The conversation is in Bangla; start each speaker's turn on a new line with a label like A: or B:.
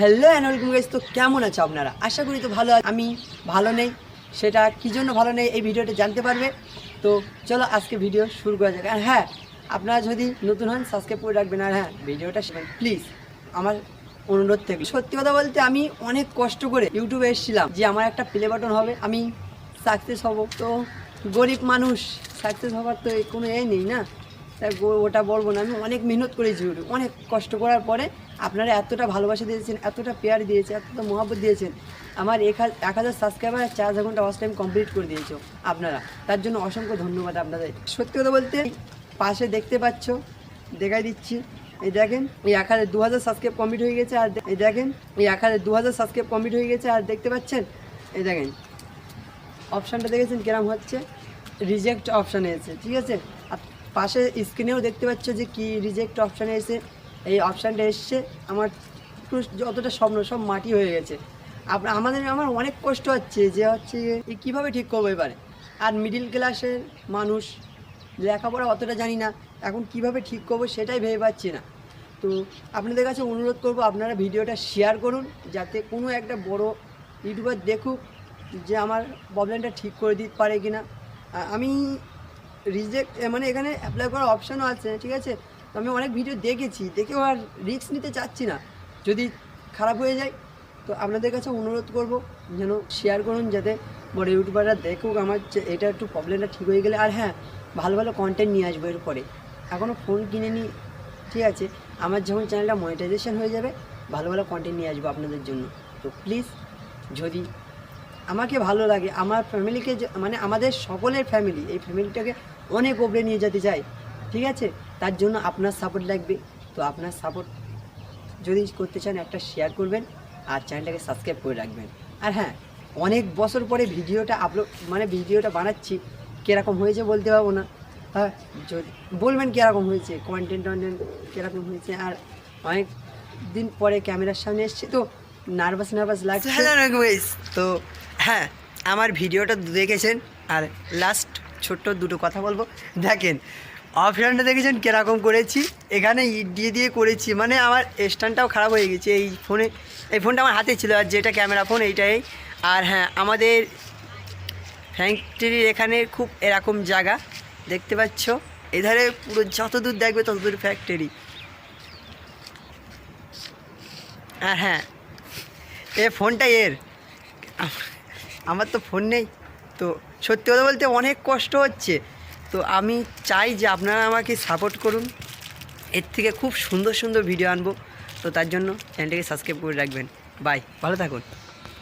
A: হ্যালো অ্যানুয়াল গাইস তো কেমন আছো আপনারা? আশা করি তো ভালো। আমি ভালো নেই। সেটা কী জন্য ভালো নেই এই ভিডিওটা জানতে পারবে। তো চলো আজকে ভিডিও শুরু করা যাক। আর হ্যাঁ আপনারা যদি নতুন হন সাবস্ক্রাইব করে রাখবেন। আর হ্যাঁ ভিডিওটা শেখেন প্লিজ আমার অনুরোধ থেকে। সত্যি কথা বলতে আমি অনেক কষ্ট করে ইউটিউবে এসেছিলাম যে আমার একটা প্লে বাটন হবে, আমি সাকসেস হব। তো গরিব মানুষ সাকসেস হবার তো কোনো এ নেই না। ওটা বলব না, আমি অনেক মেহনত করেছি ওটা অনেক কষ্ট করার পরে আপনারা এতটা ভালোবাসা দিয়েছেন, এতটা পেয়ার দিয়েছে এতটা মহাব্বত দিয়েছেন, আমার এক হাজার সাবস্ক্রাইবার চার হাজার ঘণ্টা ওয়াচ টাইম কমপ্লিট করে দিয়েছ আপনারা। তার জন্য অসংখ্য ধন্যবাদ আপনাদের। সত্যি কথা বলতে, পাশে দেখতে পাচ্ছ, দেখাই দিচ্ছি। এই দেখেন, এই এক হাজার দু হাজার সাবস্ক্রাইব কমপ্লিট হয়ে গেছে আর এই দেখেন, এই এক হাজার দু হাজার সাবস্ক্রাইব কমপ্লিট হয়ে গেছে আর দেখতে পাচ্ছেন? এই দেখেন অপশানটা দেখেছেন কিরম হচ্ছে? রিজেক্ট অপশানে এসে ঠিক আছে? পাশে স্ক্রিনেও দেখতে পাচ্ছ যে কি রিজেক্ট অপশানে এসে, এই অপশানটা এসছে। আমার যতটা স্বপ্ন, সব মাটি হয়ে গেছে। আপ- আমাদের, আমার অনেক কষ্ট হচ্ছে যে হচ্ছে কীভাবে ঠিক করব এবারে? আর মিডিল ক্লাসের মানুষ, লেখাপড়া অতটা জানি না, এখন কীভাবে ঠিক করব সেটাই ভেবে পাচ্ছি না। তো আপনাদের কাছে অনুরোধ করব, আপনারা ভিডিওটা শেয়ার করুন, যাতে কোনো একটা বড় ইউটিউবার দেখুক যে আমার প্রবলেমটা ঠিক করে দিতে পারে কি না আমি রিজেক্ট মানে এখানে অ্যাপ্লাই করার অপশানও আছে, ঠিক আছে? তো আমি অনেক ভিডিও দেখেছি, দেখেও আর রিস্ক নিতে চাচ্ছি না। যদি খারাপ হয়ে যায়, তো আপনাদের কাছে অনুরোধ করব, যেন শেয়ার করুন, যাতে বড় ইউটিউবাররা দেখুক আমার এটা একটু প্রবলেমটা ঠিক হয়ে গেলে। আর হ্যাঁ ভালো ভালো কন্টেন্ট নিয়ে আসব এরপরে এখনও ফোন কিনে নিই ঠিক আছে? আমার যখন চ্যানেলটা মনিটাইজেশন হয়ে যাবে, ভালো ভালো কন্টেন্ট নিয়ে আসব আপনাদের জন্য। তো প্লিজ যদি আমাকে ভালো লাগে, আমার ফ্যামিলিকে মানে আমাদের সকলের ফ্যামিলি এই ফ্যামিলিটাকে অনেক ওপরে নিয়ে যেতে চাই, ঠিক আছে? তার জন্য আপনার সাপোর্ট লাগবে। তো আপনার সাপোর্ট যদি করতে চান একটা শেয়ার করবেন আর চ্যানেলটাকে সাবস্ক্রাইব করে রাখবেন। আর হ্যাঁ অনেক বছর পরে ভিডিওটা আপলোড মানে ভিডিওটা বানাচ্ছি, কীরকম হয়েছে বলতে পারব না। হ্যাঁ বলবেন কীরকম হয়েছে কন্টেন্ট টন্টেন্ট কীরকম হয়েছে, আর অনেক দিন পরে ক্যামেরার সামনে এসছে, তো নার্ভাস নার্ভাস লাগছে। তো হ্যাঁ আমার ভিডিওটা দেখেছেন, আর লাস্ট ছোট্ট দুটো কথা বলব। দেখেন অফলাইনটা দেখেছেন কীরকম করেছি? এখানে ইট দিয়ে দিয়ে করেছি মানে আমার স্ট্যান্ডটাও খারাপ হয়ে গেছে। এই ফোনে, এই ফোনটা আমার হাতে ছিল, আর যেটা ক্যামেরা ফোন এইটাই। আর হ্যাঁ আমাদের ফ্যাক্টরির এখানে খুব এরকম জায়গা, দেখতে পাচ্ছ? এধারে পুরো যত দূর দেখবে তত দূর ফ্যাক্টরি আর হ্যাঁ এ ফোনটা এর। আমার তো ফোন নেই, তো সত্যি কথা বলতে অনেক কষ্ট হচ্ছে। তো আমি চাই যে আপনারা আমাকে সাপোর্ট করুন। এর থেকে খুব সুন্দর সুন্দর ভিডিও আনব। তো তার জন্য চ্যানেলটাকে সাবস্ক্রাইব করে রাখবেন। বাই ভালো থাকুন।